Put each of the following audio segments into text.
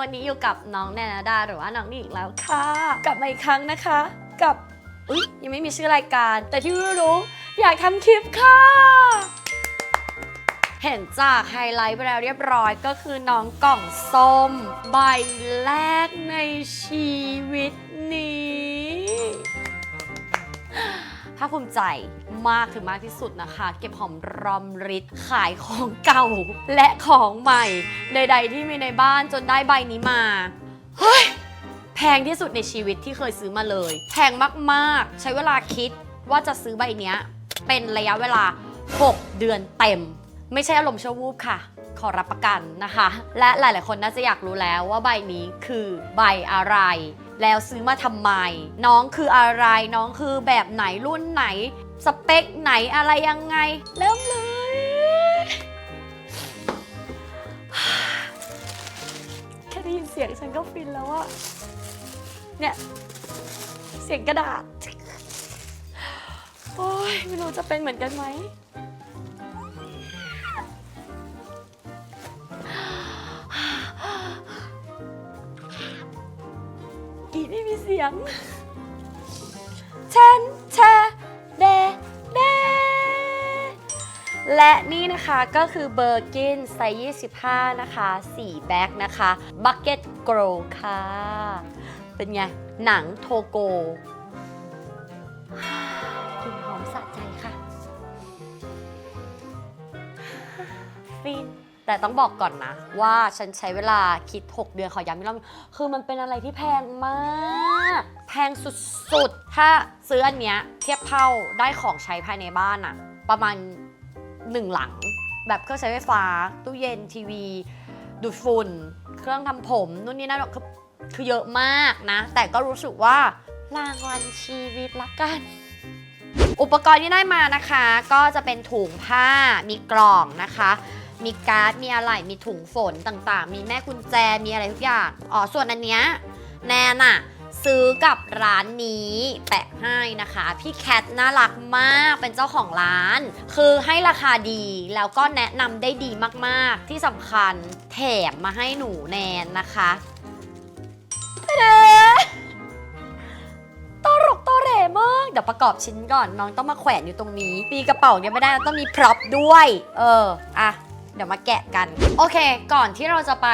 วันนี้อยู่กับน้องแนนาดาหรือว่าน้องนี่อีกแล้วค่ะ กลับมาอีกครั้งนะคะ กับอุ๊ยยังไม่มีชื่อรายการ แต่ที่รู้ๆอยากทำคลิปค่ะ เห็นจากไฮไลท์ไปแล้วเรียบร้อยก็คือน้องกล่องส้ม ใบแรกในชีวิตนี้ภาคภูมิใจ มากถึงมากที่สุดนะคะ เก็บหอมรอมริดขายของเก่าและของใหม่ใดๆที่มีในบ้านจนได้ใบนี้มา เฮ้ย แพงที่สุดในชีวิตที่เคยซื้อมาเลย แพงมากๆ ใช้เวลาคิดว่าจะซื้อใบนี้เป็นระยะเวลา 6 เดือนเต็ม ไม่ใช่อารมณ์ชั่ววูบค่ะ ขอรับประกันนะคะ และหลาย ๆ คนน่าจะอยากรู้แล้วว่าใบนี้คือใบอะไรแล้วซื้อมาทำไม น้องคืออะไรน้องคือแบบไหนรุ่นไหน สเปคไหนอะไรยังไง เริ่มเลย แค่ได้ยินเสียงฉันก็ฟินแล้วอะเนี่ย เสียงกระดาษ โอ้ยไม่รู้จะเป็นเหมือนกันไหมกรีดไม่มีเสียง และนี่นะคะก็คือเบอร์กินไซส์25 นะคะ4แบ็คนะคะบักเก็ตโกรค่ะ เป็นไง หนังโทโกกลิ่นหอมสะใจค่ะ ฟินแต่ต้องบอกก่อนนะ ว่าฉันใช้เวลาคิด 6 เดือนขอย้ำอีกรอบคือมันเป็นอะไรที่แพงมาก แพงสุดๆ ถ้าซื้ออันเนี้ยเทียบเท่าได้ของใช้ภายในบ้านอะประมาณ 1หลัง แบบเครื่องใช้ไฟฟ้า ตู้เย็นทีวี ดูดฝุ่น เครื่องทำผมนู่นนี่นั่นคือคือเยอะมากนะ แต่ก็รู้สึกว่ารางวัลชีวิตละกัน อุปกรณ์ที่ได้มานะคะ ก็จะเป็นถุงผ้ามีกล่องนะคะ มีการ์ดมีอะไรมีถุงฝนต่างๆ มีแม่กุญแจมีอะไรทุกอย่างอ๋อส่วนอันเนี้ยแนนอะ ซื้อกับร้านนี้แปะให้นะคะ พี่แคทน่ารักมากเป็นเจ้าของร้าน คือให้ราคาดีแล้วก็แนะนำได้ดีมากๆ ที่สำคัญแถมมาให้หนูแนนนะคะเด้ตลกตอเรมากเดี๋ยวประกอบชิ้นก่อนน้องต้องมาแขวนอยู่ตรงนี้ ปีกระเป๋าเนี่ยไม่ได้ต้องมีพร็อพด้วย เออ อะ เดี๋ยวมาแกะกัน โอเค ก่อนที่เราจะไป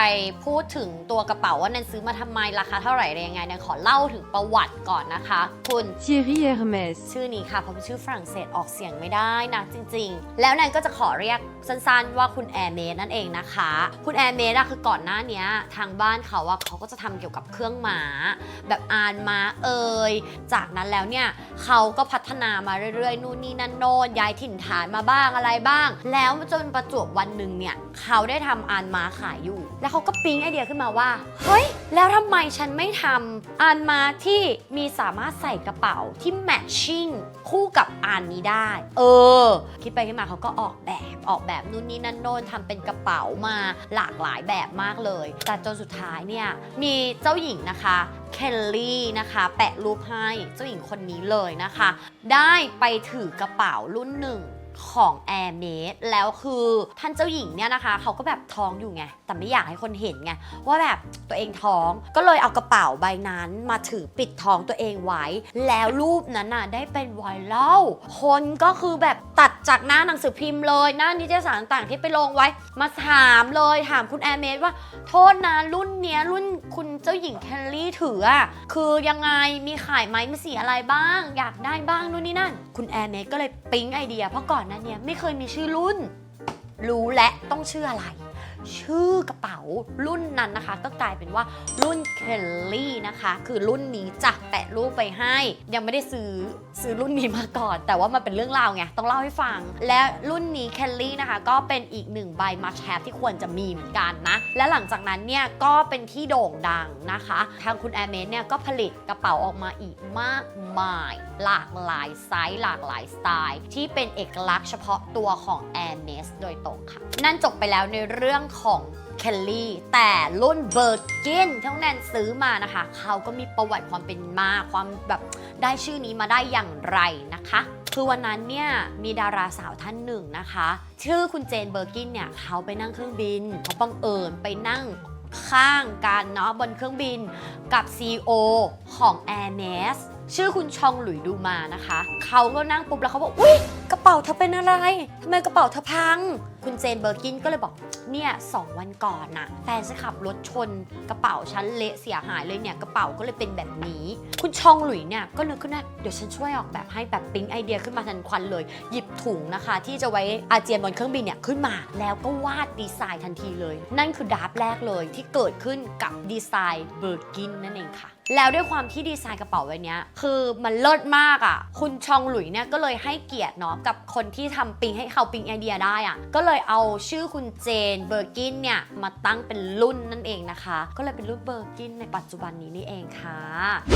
พูดถึงตัวกระเป๋าว่านันซื้อมาทำไมราคาเท่าไหร่อะไรยังไงนันขอเล่าถึงประวัติก่อนนะคะ คุณ Thierry Hermès. ชื่อนี้ค่ะเพราะเป็นชื่อฝรั่งเศสออกเสียงไม่ได้นะจริง ๆ แล้วแนนก็จะขอเรียกสั้นๆ ว่าคุณแอร์เมดนั่นเองนะคะ คุณแอร์เมดอะคือก่อนหน้าเนี้ยทางบ้านเขาอะเขาก็จะทำเกี่ยวกับเครื่องม้า แบบอานม้าเอ่ยจากนั้นแล้วเนี่ยเขาก็พัฒนามาเรื่อยๆนู่นนี่นั่นโน่นย้ายถิ่นฐานมาบ้างอะไรบ้าง แล้วจนประจวบวันหนึ่งเนี่ยเขาได้ทำอานมาขายอยู่ แล้วเขาก็ปิ๊งไอเดียขึ้นมาว่า เฮ้ย แล้วทำไมฉันไม่ทำอานมาที่มีสามารถใส่กระเป๋าที่แมทชิ่งคู่กับอานนี้ได้ เออ คิดไปคิดมาเขาก็ออกแบบออกแบบนู่นนี่นั่นโน่นทำเป็นกระเป๋ามาหลากหลายแบบมากเลย แต่จนสุดท้ายเนี่ยมีเจ้าหญิงนะคะเคลลี่นะคะ แปะรูปให้เจ้าหญิงคนนี้เลยนะคะ ได้ไปถือกระเป๋ารุ่นหนึ่ง ของแอร์เมดแล้วคือท่านเจ้าหญิงเนี่ยนะคะ เขาก็แบบท้องอยู่ไง แต่ไม่อยากให้คนเห็นไง ว่าแบบตัวเองท้องก็เลยเอากระเป๋าใบนั้นมาถือปิดท้องตัวเองไว้ แล้วรูปนั้นน่ะได้เป็นไวรัลคนก็คือแบบตัดจากหน้าหนังสือพิมพ์เลย หน้านิตยสารต่างๆที่ไปลงไว้ มาถามเลยถามคุณแอร์เมดว่า โทษนะรุ่นเนี้ยรุ่นคุณเจ้าหญิงแคลรี่ถืออะคือยังไงมีขายไหมมีสีอะไรบ้าง อยากได้บ้างนู่นนี่นั่น คุณแอร์เมดก็เลยปิ๊งไอเดีย เพราะก่อนหนั้นเนี่ยไม่เคยมีชื่อรุ่น รู้และต้องชื่ออะไร ชื่อกระเป๋ารุ่นนั้นนะคะ ก็กลายเป็นว่ารุ่นเคลลี่นะคะ คือรุ่นนี้จะแปะรูปไปให้ ยังไม่ได้ซื้อซื้อรุ่นนี้มาก่อน แต่ว่ามันเป็นเรื่องราวไงต้องเล่าให้ฟัง และรุ่นนี้เคลลี่นะคะ ก็เป็นอีกหนึ่งใบมาแชฟที่ควรจะมีเหมือนกันนะ และหลังจากนั้นเนี่ยก็เป็นที่โด่งดังนะคะ ทางคุณแอร์เมสเนี่ยก็ผลิตกระเป๋าออกมาอีกมากมาย หลากหลายไซส์หลากหลายสไตล์ ที่เป็นเอกลักษณ์เฉพาะตัวของ a i r m e s โดยตรงค่ะ นั่นจบไปแล้วในเรื่องของเคลลี่แต่รุ่นเบอร์กินที่น้องแนนซื้อมานะคะ เขาก็มีประวัติความเป็นมาความแบบได้ชื่อนี้มาได้อย่างไรนะคะคือวันนั้นเนี่ยมีดาราสาวท่านหนึ่งนะคะ ชื่อคุณเจนเบอร์กินเนี่ยเขาไปนั่งเครื่องบินเขาบังเอิญไปนั่งข้างกันเนาะบนเครื่องบินกับ CEO ของ Air m a s ชื่อคุณชองหลุยดูมานะคะ เขาก็นั่งปุ๊บแล้วเขาบอกอุ๊ย กระเป๋าเธอเป็นอะไรทำไมกระเป๋าเธอพัง คุณเจนเบอร์กินก็เลยบอก เนี่ยสองวันก่อนน่ะ แฟนฉันขับรถชน กระเป๋าฉันเละเสียหายเลยเนี่ย กระเป๋าก็เลยเป็นแบบนี้ คุณชองหลุยเนี่ยก็นึกขึ้นได้เดี๋ยวฉันช่วยออกแบบให้แบบปิ๊งไอเดียขึ้นมาทันควันเลย หยิบถุงนะคะ ที่จะไว้อาเจียนบนเครื่องบินเนี่ยขึ้นมา แล้วก็วาดดีไซน์ทันทีเลย นั่นคือดราฟแรกเลยที่เกิดขึ้นกับดีไซน์เบอร์กินนั่นเองค่ะแล้วด้วยความที่ดีไซน์กระเป๋าใบนี้คือมันเลิศมากอะ คุณชองหลุยเนี่ยก็เลยให้เกียรติเนาะกับคนที่ทำปิงให้เขาปิงไอเดียได้อะก็เลยเอาชื่อคุณเจนเบอร์กินเนี่ยมาตั้งเป็นรุ่นนั่นเองนะคะ ก็เลยเป็นรุ่นเบอร์กินในปัจจุบันนี้นี่เองค่ะ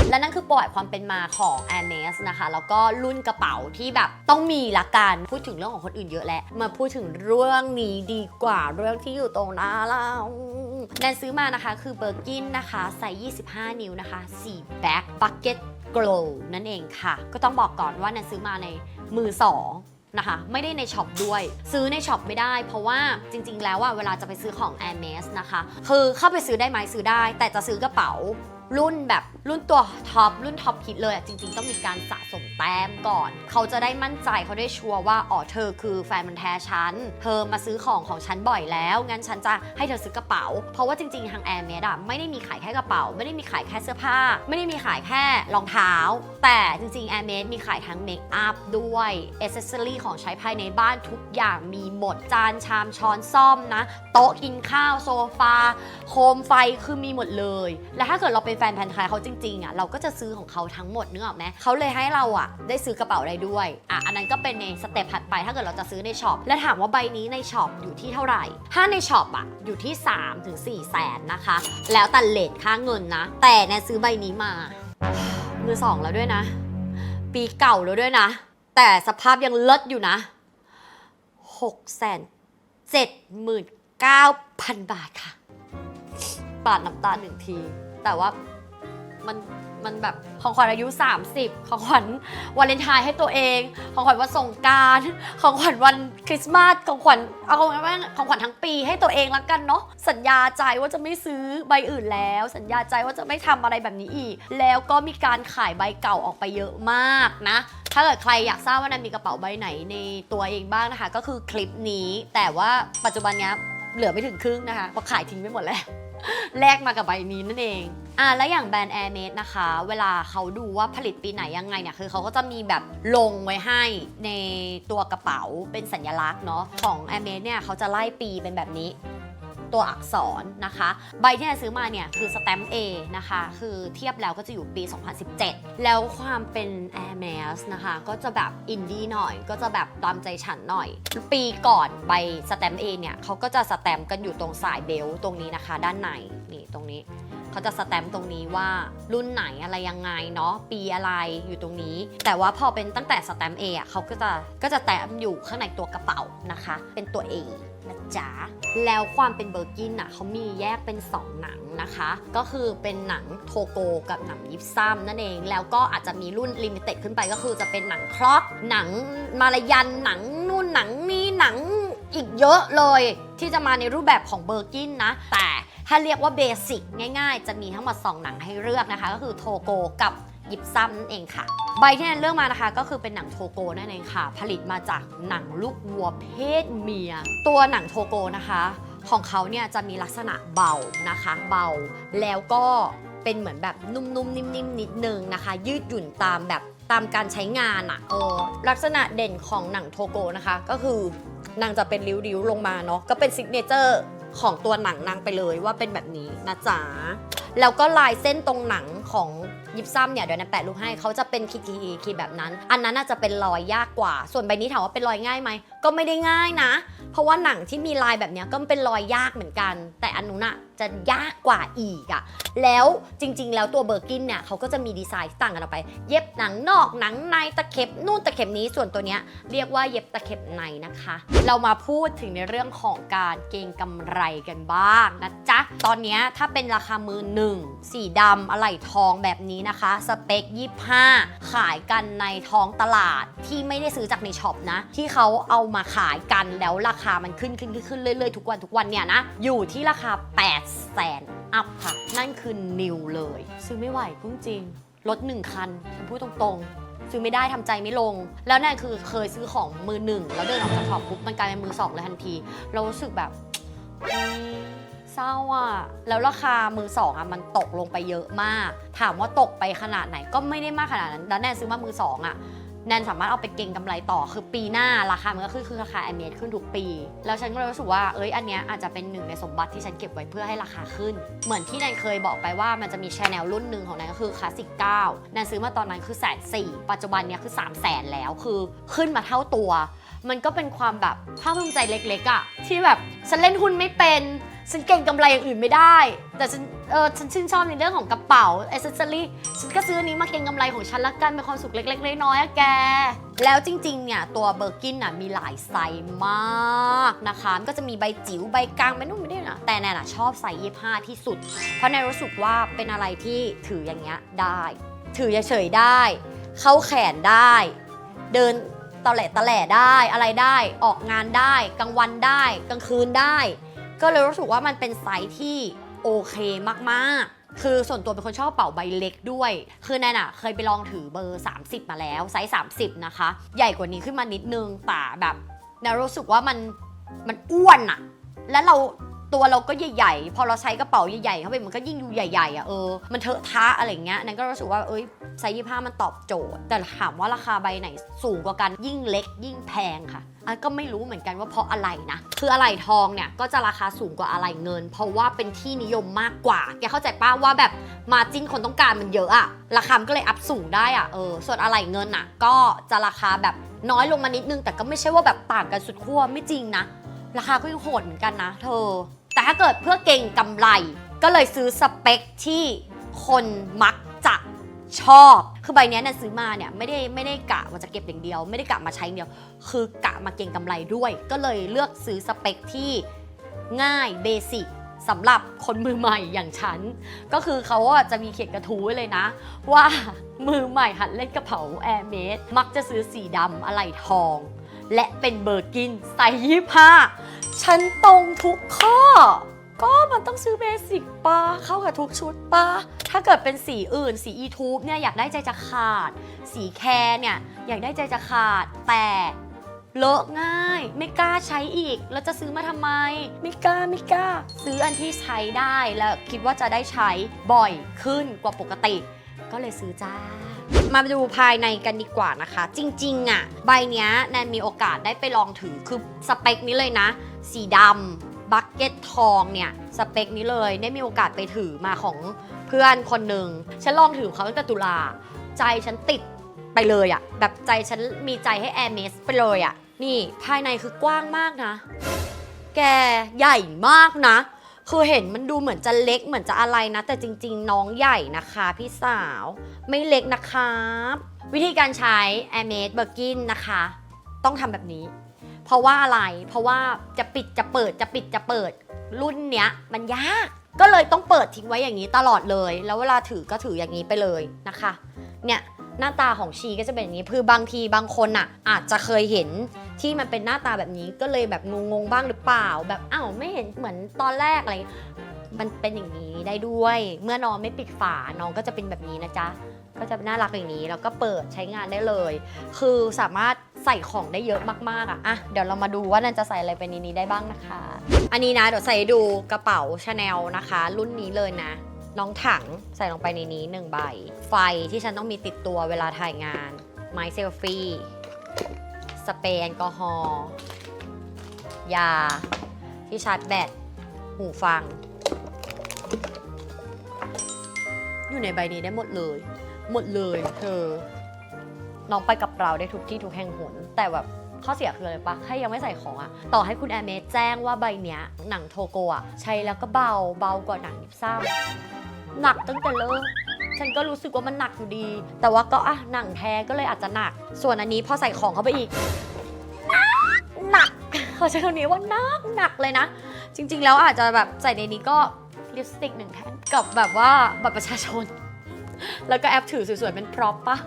และนั่นคือประวัติความเป็นมาของ a i r m e s นะคะ แล้วก็รุ่นกระเป๋าที่แบบต้องมีละกันพูดถึงเรื่องของคนอื่นเยอะแล้วมาพูดถึงเรื่องนี้ดีกว่าเรื่องที่อยู่ตรงหน้าเราแนนซื้อมานะคะคือเบอร์กินนะคะไซส์25 นิ้วนะคะสีแบ็คบักเก็ต โกลนั่นเองค่ะ ก็ต้องบอกก่อนว่าแนนซื้อมาในมือสองนะคะไม่ได้ในช็อปด้วย ซื้อในช็อปไม่ได้ เพราะว่าจริง ๆ แล้วว่าเวลาจะไปซื้อของ a i r m e s นะคะ คือเข้าไปซื้อได้ไหมซื้อได้ แต่จะซื้อกระเป๋ารุ่นแบบ รุ่นตัวท็อปรุ่นท็อปฮิตเลยอะจริง ๆ ต้องมีการสะสมแต้มก่อน เขาจะได้มั่นใจเขาได้ชัวร์ว่าอ๋อเธอคือแฟนมันแท้ฉัน เธอมาซื้อของของฉันบ่อยแล้ว งั้นฉันจะให้เธอซื้อกระเป๋า เพราะว่าจริง ๆ ทางแอร์เมดอะไม่ได้มีขายแค่กระเป๋า ไม่ได้มีขายแค่เสื้อผ้า ไม่ได้มีขายแค่รองเท้า แต่จริงๆแอร์เมดมีขายทั้งเมคอัพด้วยเอเซสซอรี่ของใช้ภายในบ้านทุกอย่างมีหมดจานชามช้อนซ่อมนะ โต๊ะกินข้าวโซฟาโคมไฟคือมีหมดเลย และถ้าเกิดเราเป็นแฟนพันธ์ไทยเขาจริงๆอะเราก็จะซื้อของเขาทั้งหมดนึกออกไหมเขาเลยให้เราอะได้ซื้อกระเป๋าได้ด้วยอะอันนั้นก็เป็นในสเต็ปถัดไปถ้าเกิดเราจะซื้อในช็อปและถามว่าใบนี้ในช็อปอยู่ที่เท่าไหร่ ถ้าในช็อปอะอยู่ที่ 3 ถึง 4 แสนนะคะ แล้วแต่เลทค่าเงินนะ แต่แนนซื้อใบนี้มา มือสองแล้วด้วยนะ ปีเก่าแล้วด้วยนะ แต่สภาพยังเลิศอยู่นะ6แสน79,000บาทค่ะปาดน้ำตาหนึ่งที แต่ว่า มันมันแบบของขวัญอายุ 30 ของขวัญวาเลนไทน์ให้ตัวเอง ของขวัญวันสงกราร ของขวัญวันคริสต์มาสของขวัญเอาของขวัญของขวัญทั้งปีให้ตัวเองละกันเนาะสัญญาใจว่าจะไม่ซื้อใบอื่นแล้ว สัญญาใจว่าจะไม่ทำอะไรแบบนี้อีก แล้วก็มีการขายใบเก่าออกไปเยอะมากนะ ถ้าเกิดใครอยากทราบว่านันมีกระเป๋าใบไหนในตัวเองบ้างนะคะ ก็คือคลิปนี้ แต่ว่าปัจจุบันเนี้ยเหลือไม่ถึงครึ่งนะคะเพราะขายทิ้งไปหมดแล้ว แลกมากับใบนี้นั่นเอง อ่าแล้วอย่างแบรนด์ Air m a d e นะคะ เวลาเขาดูว่าผลิตปีไหนยังไงเนี่ยคือเขาก็จะมีแบบลงไว้ให้ในตัวกระเป๋าเป็นสัญลักษณ์เนาะของ Air m a d e เนี่ยเขาจะไล่ปีเป็นแบบนี้ตัวอักษรนะคะ ใบที่เราซื้อมาเนี่ยคือสแตมป์ A นะคะ คือเทียบแล้วก็จะอยู่ปี 2017 แล้วความเป็น Air m a s นะคะ ก็จะแบบอินดี้หน่อย ก็จะแบบตามใจฉันหน่อย ปีก่อนใบสแตมป์ A เนี่ยเขาก็จะสแตมป์กันอยู่ตรงสายเบลต์ตรงนี้นะคะ ด้านในนี่ตรงนี้ เขาจะสแตมป์ตรงนี้ว่ารุ่นไหนอะไรยังไงเนาะปีอะไรอยู่ตรงนี้ แต่ว่าพอเป็นตั้งแต่สแตมป์ A อะเขาก็จะก็จะแตมป์อยู่ข้างในตัวกระเป๋านะคะ เป็นตัว A นะจ๊ะแล้วความเป็นเบอร์กินอะเขามีแยกเป็น 2 หนังนะคะ ก็คือเป็นหนังโทโกกับหนังยิปซัมนั่นเอง แล้วก็อาจจะมีรุ่นลิมิเต็ดขึ้นไปก็คือจะเป็นหนังคลอก หนังมาลายันหนังนู่นหนังนี่หนังอีกเยอะเลยที่จะมาในรูปแบบของเบอร์กินนะ แต่ ถ้าเรียกว่าเบสิกง่ายๆ จะมีทั้งหมด2หนังให้เลือกนะคะ ก็คือโทโกกับยิปซัมนั่นเองค่ะ ใบที่แนนเลือกมานะคะ ก็คือเป็นหนังโทโกนั่นเองค่ะ ผลิตมาจากหนังลูกวัวเพศเมีย ตัวหนังโทโกนะคะ ของเขาเนี่ยจะมีลักษณะเบานะคะ เบาแล้วก็เป็นเหมือนแบบนุ่มๆ นิ่มๆ นิดนึงนะคะ ยืดหยุ่นตามแบบตามการใช้งานอะ่ะเออลักษณะเด่นของหนังโทโกนะคะ ก็คือนางจะเป็นริ้วๆ ลงมาเนาะก็เป็นซิกเนเจอร์ ของตัวหนังนางไปเลยว่าเป็นแบบนี้นะจ๊ะแล้วก็ลายเส้นตรงหนังของยิบซ้ำเนี่ยเดี๋ยวนันแปะรูปให้เขาจะเป็นคีคีคีแบบนั้น อันนั้นน่าจะเป็นรอยยากกว่า ส่วนใบนี้ถามว่าเป็นรอยง่ายไหม ก็ไม่ได้ง่ายนะ เพราะว่าหนังที่มีลายแบบนี้ก็เป็นรอยยากเหมือนกัน แต่อันนู้นอะจะยากกว่าอีกอะแล้วจริง ๆ แล้วตัวเบอร์กินเนี่ยเขาก็จะมีดีไซน์ที่ต่างกันออกไป เย็บหนังนอกหนังในตะเข็บนู่นตะเข็บนี้ส่วนตัวเนี้ยเรียกว่าเย็บตะเข็บในนะคะ เรามาพูดถึงในเรื่องของการเก็งกำไรกันบ้างนะจ๊ะตอนนี้ถ้าเป็นราคามือหนึ่งสีดำอะไหล่ทองแบบนี้นะคะ สเปค 25 ขายกันในท้องตลาดที่ไม่ได้ซื้อจากในช็อปนะ ที่เขาเอามาขายกันแล้วราคามันขึ้นขึ้นขึ้นเรื่อยๆทุกวันทุกวันเนี่ยนะ อยู่ที่ราคา8 8แสนอัพค่ะ นั่นคือนิวเลย ซื้อไม่ไหวพุ่งจริงรถหนึ่งคันฉันพูดตรงๆ ซื้อไม่ได้ทำใจไม่ลง แล้วนั่นคือเคยซื้อของมือหนึ่งแล้วเดินออกจากช็อปปุ๊บมันกลายเป็นมือสองเลยทันที เรารู้สึกแบบเศร้าอะแล้วราคามือสองอะมันตกลงไปเยอะมาก ถามว่าตกไปขนาดไหนก็ไม่ได้มากขนาดนั้นแล้วแนนซื้อมามือสองอะ แนนสามารถเอาไปเก็งกำไรต่อคือปีหน้าราคามันก็ขึ้นคือราคาแอมเมดขึ้นทุกปี แล้วฉันก็เลยรู้สึกว่าเอ้ยอันเนี้ยอาจจะเป็นหนึ่งในสมบัติที่ฉันเก็บไว้เพื่อให้ราคาขึ้น เหมือนที่แนนเคยบอกไปว่ามันจะมีชาแนลรุ่นหนึ่งของแนนก็คือคลาสสิก9แนนซื้อมาตอนนั้นคือแสนสี่ปัจจุบันเนี้ยคือ3 0 0แสนแล้วคือขึ้นมาเท่าตัว มันก็เป็นความแบบภาคภูมิใจเล็กๆอะที่แบบฉันเล่นหุ้นไม่เป็นฉันเก่งกำไรอย่างอื่นไม่ได้ แต่ฉัน เออฉันชื่นชอบในเรื่องของกระเป๋าอ c เซสซอรี่ฉันก็ซื้ออันนี้มาเก่งกำไรของฉันละกันเป็นความสุขเล็กๆน้อยๆอะแก แล้วจริง ๆ เนี่ย ตัวเบอร์กินน่ะมีหลายไซส์มากนะคะมันก็จะมีใบจิ๋วใบกลางใบนุ่มไม่ได้นะแต่แนนะชอบไซส์ยี่ห้าที่สุด เพราะแนนรู้สึกว่าเป็นอะไรที่ถืออย่างเงี้ยได้ ถือเฉยๆได้ เข้าแขนได้ เดินตะแหล่ตะแหล่ได้อะไรได้ออกงานได้ กลางวันได้ กลางคืนได้ ก็เลยรู้สึกว่ามันเป็นไซส์ที่ โอเคมากๆคือส่วนตัวเป็นคนชอบเป่าใบเล็กด้วย คือแนนอะเคยไปลองถือเบอร์ 30 มาแล้วไซส์ 30 นะคะ ใหญ่กว่านี้ขึ้นมานิดนึงแต่แบบแนนรู้สึกว่ามันมันอ้วนอะและเราตัวเราก็ใหญ่ๆ พอเราใช้กระเป๋าใหญ่ๆเข้าไปมันก็ยิ่งดูใหญ่ๆอะเออ มันเถอะทะอะไรเงี้ยแนนก็รู้สึกว่าเอ้ยไซส์ยี่ห้ามันตอบโจทย์ แต่ถามว่าราคาใบไหนสูงกว่ากันยิ่งเล็กยิ่งแพงค่ะ อันก็ไม่รู้เหมือนกันว่าเพราะอะไรนะ คืออะไรทองเนี่ยก็จะราคาสูงกว่าอะไรเงิน เพราะว่าเป็นที่นิยมมากกว่า แกเข้าใจป้าว่าแบบมาจิ้นคนต้องการมันเยอะอะราคามันก็เลยอัพสูงได้อะเออ ส่วนอะไรเงินอะก็จะราคาแบบน้อยลงมานิดนึง แต่ก็ไม่ใช่ว่าแบบต่างกันสุดขั้วไม่จริงนะ ราคาก็ยังโหดเหมือนกันนะ เธอ แต่ถ้าเกิดเพื่อเก่งกำไร ก็เลยซื้อสเปคที่คนมัก ชอบ คือใบเนี้ยเนี่ยซื้อมาเนี่ยไม่ได้ไม่ได้กะว่าจะเก็บอย่างเดียว ไม่ได้กะมาใช้อย่างเดียว คือกะมาเก่งกำไรด้วย ก็เลยเลือกซื้อสเปคที่ง่ายเบสิกสำหรับคนมือใหม่อย่างฉัน ก็คือเขาจะมีเขียนกระทู้ไว้เลยนะ ว่ามือใหม่หัดเล่นกระเป๋าแอร์เมดมักจะซื้อสีดำอะไรทอง และเป็นเบอร์กินไซส์ยี่ห้าฉันตรงทุกข้อ ก็มันต้องซื้อเบสิกปะเข้ากับทุกชุดปะถ้าเกิดเป็นสีอื่น สีอีทูบเนี่ยอยากได้ใจจะขาด สีแคร์เนี่ยอยากได้ใจจะขาด แต่เลอะง่าย ไม่กล้าใช้อีก แล้วจะซื้อมาทำไม ไม่กล้าไม่กล้า ซื้ออันที่ใช้ได้แล้วคิดว่าจะได้ใช้บ่อยขึ้นกว่าปกติ ก็เลยซื้อจ้า มาดูภายในกันดีกว่านะคะ จริง ๆ อะ ใบเนี้ยแนนมีโอกาสได้ไปลองถือคือสเปคนี้เลยนะ สีดำ บักเก็ตทองเนี่ยสเปคนี้เลยได้มีโอกาสไปถือมาของเพื่อนคนหนึ่งฉันลองถือเขาตั้งแต่ตุลา ใจฉันติดไปเลยอะแบบใจฉันมีใจให้แอร์เมสไปเลยอะนี่ภายในคือกว้างมากนะ แกใหญ่มากนะ คือเห็นมันดูเหมือนจะเล็กเหมือนจะอะไรนะ แต่จริง ๆ น้องใหญ่นะคะพี่สาว ไม่เล็กนะครับ วิธีการใช้ a i r m a d e b i r k i n นะคะ ต้องทำแบบนี้ เพราะว่าอะไร เพราะว่าจะปิดจะเปิดจะปิดจะเปิด รุ่นเนี้ยมันยาก ก็เลยต้องเปิดทิ้งไว้อย่างนี้ตลอดเลย แล้วเวลาถือก็ถืออย่างนี้ไปเลยนะคะ เนี่ยหน้าตาของชีก็จะเป็นอย่างนี้คือบางทีบางคนอะ อาจจะเคยเห็นที่มันเป็นหน้าตาแบบนี้ก็เลยแบบงงๆบ้างหรือเปล่า แบบอ้าวไม่เห็นเหมือนตอนแรกอะไรมันเป็นอย่างนี้ได้ด้วย เมื่อน้องไม่ปิดฝาน้องก็จะเป็นแบบนี้นะจ๊ะก็จะน่ารักอย่างนี้แล้วก็เปิดใช้งานได้เลย คือสามารถ ใส่ของได้เยอะมากๆอะอะ เดี๋ยวเรามาดูว่านันจะใส่อะไรไปในนี้ได้บ้างนะคะ อันนี้นะเดี๋ยวใส่ให้ดูกระเป๋าชาแนลนะคะ รุ่นนี้เลยนะ น้องถังใส่ลงไปในนี้หนึ่งใบ ไฟที่ฉันต้องมีติดตัวเวลาถ่ายงาน ไม้เซลฟี่สเปรย์แอลกอฮอล์ยา ที่ชาร์จแบตหูฟัง อยู่ในใบนี้ได้หมดเลย หมดเลยเธอ น้องไปกับเราได้ทุกที่ทุกแห่งหน แต่แบบข้อเสียคืออะไรปะให้ยังไม่ใส่ของอะต่อให้คุณแอร์เมแจ้งว่าใบเนี้ยหนังโทโกอะใช้แล้วก็เบาเบากว่าหนังยิบซ้ำหนักตั้งแต่เริ่มฉันก็รู้สึกว่ามันหนักอยู่ดี แต่ว่าก็อะหนังแท้ก็เลยอาจจะหนัก ส่วนอันนี้พอใส่ของเข้าไปอีกหนักเขาใช้คำนี้ว่าหนักหนักเลยนะ จริง ๆ แล้วอาจจะแบบใส่ในนี้ก็ลิปสติกหนึ่งแท่งกับแบบว่าบัตรประชาชน แล้วก็แอปถือสวยๆเป็นพร็อพปะ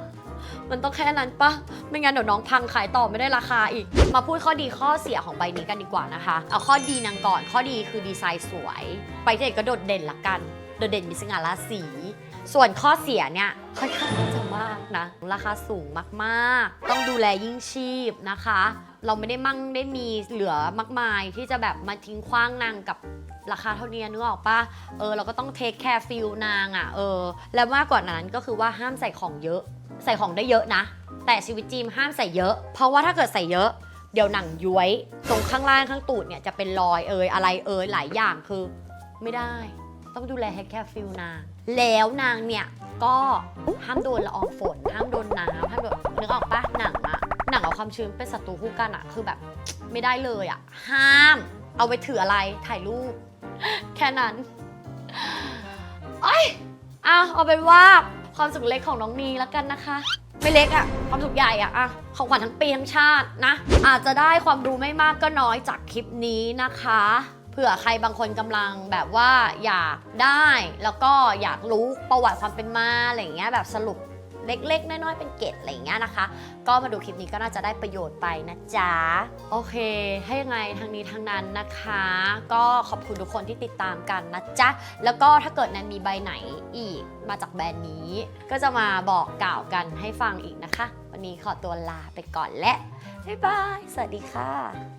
มันต้องแค่นั้นปะไม่งั้นเดี๋ยวน้องพังขายต่อไม่ได้ราคาอีก มาพูดข้อดีข้อเสียของใบนี้กันดีกว่านะคะ เอาข้อดีนางก่อน ข้อดีคือดีไซน์สวย ไปที่ไหนก็โดดเด่นละกัน โดดเด่นมีสง่าราศี ส่วนข้อเสียเนี่ยค่อนข้างจะมากนะ ราคาสูงมากๆ ต้องดูแลยิ่งชีพนะคะ เราไม่ได้มั่งได้มีเหลือมากมายที่จะแบบมาทิ้งขว้างนางกับราคาเท่านี้นึกออกปะเออเราก็ต้องเทคแคร์ฟิลนางอะ่ะเออ แล้วมากกว่านั้นก็คือว่าห้ามใส่ของเยอะ ใส่ของได้เยอะนะ แต่ชีวิตจริงห้ามใส่เยอะ เพราะว่าถ้าเกิดใส่เยอะ เดี๋ยวหนังย้วย ตรงข้างล่างข้างตูดเนี่ยจะเป็นรอยเอยอะไรเอยหลายอย่างคือ ไม่ได้ ต้องดูแลให้แค่ฟิลนาง แล้วนางเนี่ยก็ห้ามโดนละอองฝนห้ามโดนน้ำห้ามโดนนึกออกปะหนังอะหนังกับความชื้นเป็นศัตรูคู่กันอะคือแบบไม่ได้เลยอะห้าม เอาไปถืออะไรถ่ายรูป แค่นั้นเอ้ยเอาเอาเป็นว่า ความสุขเล็กของน้องนีแล้วกันนะคะ ไม่เล็กอะความสุขใหญ่อะอะของขวัญทั้งปีทั้งชาตินะ อาจจะได้ความรู้ไม่มากก็น้อยจากคลิปนี้นะคะเผื่อใครบางคนกำลังแบบว่าอยากได้ แล้วก็อยากรู้ประวัติความเป็นมาอะไรอย่างเงี้ยแบบสรุป เล็ก ๆ น้อย ๆ เป็นเกร็ดอะไรอย่างเงี้ยนะคะ ก็มาดูคลิปนี้ก็น่าจะได้ประโยชน์ไปนะจ๊ะ โอเค ให้ยังไงทางนี้ทางนั้นนะคะ ก็ขอบคุณทุกคนที่ติดตามกันนะจ๊ะ แล้วก็ถ้าเกิดนั้นมีใบไหนอีกมาจากแบรนด์นี้ ก็จะมาบอกกล่าวกันให้ฟังอีกนะคะ วันนี้ขอตัวลาไปก่อนและบ๊ายบาย สวัสดีค่ะ